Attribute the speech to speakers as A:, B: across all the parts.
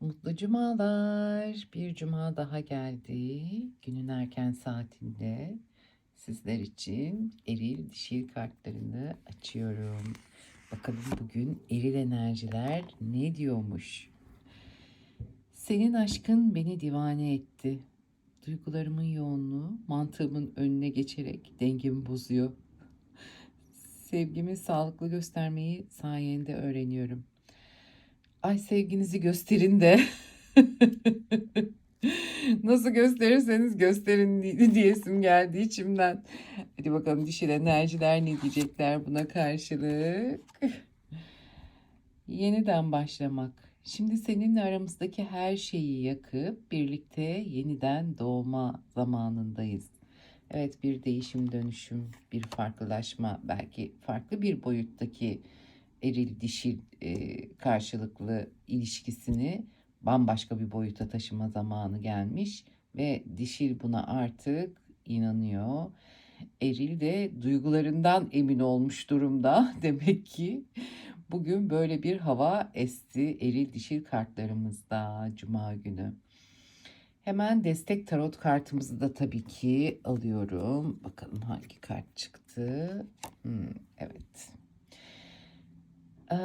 A: Mutlu cumalar. Bir cuma daha geldi. Günün erken saatinde sizler için eril dişil kartlarını açıyorum. Bakalım bugün eril enerjiler ne diyormuş? Senin aşkın beni divane etti. Duygularımın yoğunluğu mantığımın önüne geçerek dengemi bozuyor. Sevgimi sağlıklı göstermeyi sayende öğreniyorum. Ay sevginizi gösterin de. Nasıl gösterirseniz gösterin di- diyesim geldi içimden. Hadi bakalım dişil enerjiler ne diyecekler buna karşılık. Yeniden başlamak. Şimdi seninle aramızdaki her şeyi yakıp birlikte yeniden doğma zamanındayız. Evet bir değişim dönüşüm, bir farklılaşma, belki farklı bir boyuttaki eril dişil e, karşılıklı ilişkisini bambaşka bir boyuta taşıma zamanı gelmiş ve dişil buna artık inanıyor. Eril de duygularından emin olmuş durumda demek ki. Bugün böyle bir hava esti eril dişil kartlarımızda cuma günü. Hemen destek tarot kartımızı da tabii ki alıyorum. Bakalım hangi kart çıktı. Hmm, evet. Ee,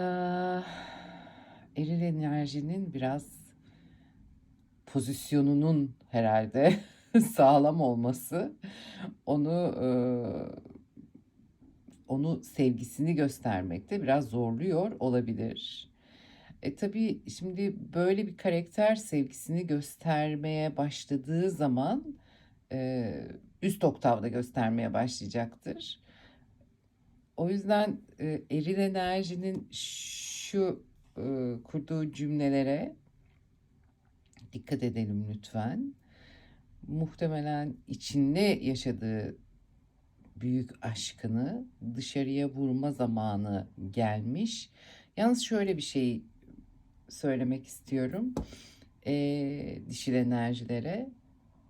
A: eril enerjinin biraz pozisyonunun herhalde sağlam olması onu e, onu sevgisini göstermekte biraz zorluyor olabilir. E tabii şimdi böyle bir karakter sevgisini göstermeye başladığı zaman e, üst oktavda göstermeye başlayacaktır. O yüzden e, eril enerjinin şu e, kurduğu cümlelere dikkat edelim lütfen. Muhtemelen içinde yaşadığı büyük aşkını dışarıya vurma zamanı gelmiş. Yalnız şöyle bir şey söylemek istiyorum. E, dişil enerjilere.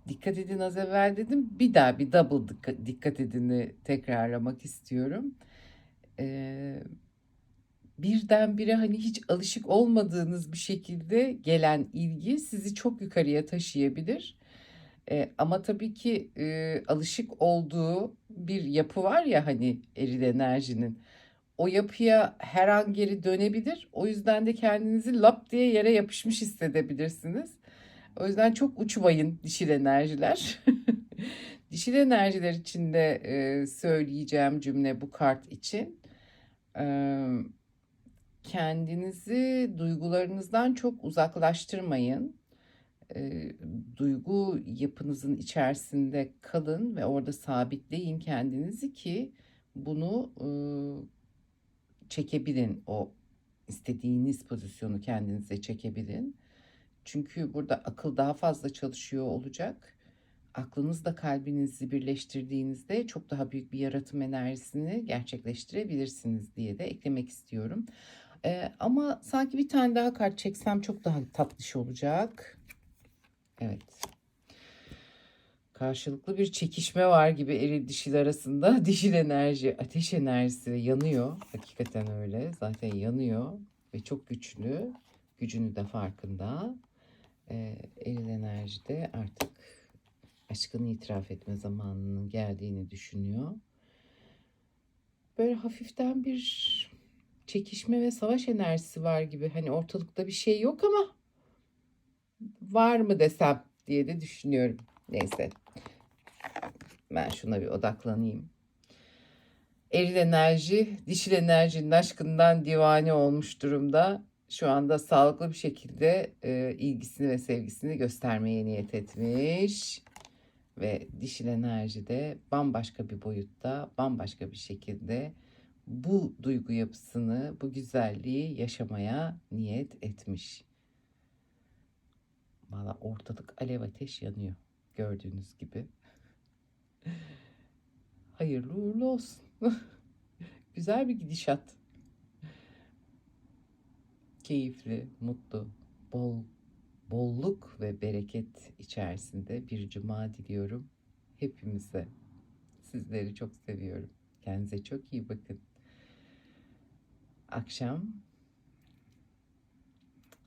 A: Dikkat edin az evvel dedim. Bir daha bir double dikkat, dikkat edini tekrarlamak istiyorum. Ee, birdenbire hani hiç alışık olmadığınız bir şekilde gelen ilgi sizi çok yukarıya taşıyabilir. Ee, ama tabii ki e, alışık olduğu bir yapı var ya hani eril enerjinin. O yapıya her an geri dönebilir. O yüzden de kendinizi lap diye yere yapışmış hissedebilirsiniz. O yüzden çok uçmayın dişil enerjiler. dişil enerjiler için de e, söyleyeceğim cümle bu kart için. E, kendinizi duygularınızdan çok uzaklaştırmayın. E, duygu yapınızın içerisinde kalın ve orada sabitleyin kendinizi ki bunu e, çekebilin. O istediğiniz pozisyonu kendinize çekebilin. Çünkü burada akıl daha fazla çalışıyor olacak. Aklınızla kalbinizi birleştirdiğinizde çok daha büyük bir yaratım enerjisini gerçekleştirebilirsiniz diye de eklemek istiyorum. Ee, ama sanki bir tane daha kart çeksem çok daha tatlış olacak. Evet. Karşılıklı bir çekişme var gibi eril dişil arasında. Dişil enerji, ateş enerjisi yanıyor. Hakikaten öyle. Zaten yanıyor ve çok güçlü. Gücünü de farkında e, eril enerjide artık aşkını itiraf etme zamanının geldiğini düşünüyor. Böyle hafiften bir çekişme ve savaş enerjisi var gibi. Hani ortalıkta bir şey yok ama var mı desem diye de düşünüyorum. Neyse. Ben şuna bir odaklanayım. Eril enerji, dişil enerjinin aşkından divane olmuş durumda şu anda sağlıklı bir şekilde e, ilgisini ve sevgisini göstermeye niyet etmiş. Ve dişil enerji de bambaşka bir boyutta, bambaşka bir şekilde bu duygu yapısını, bu güzelliği yaşamaya niyet etmiş. Valla ortalık alev ateş yanıyor gördüğünüz gibi. Hayırlı uğurlu olsun. Güzel bir gidişat keyifli, mutlu, bol, bolluk ve bereket içerisinde bir cuma diliyorum hepimize. Sizleri çok seviyorum. Kendinize çok iyi bakın. Akşam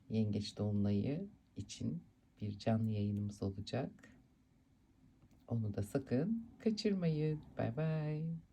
A: Yengeç Dolunay'ı için bir canlı yayınımız olacak. Onu da sakın kaçırmayın. Bay bay.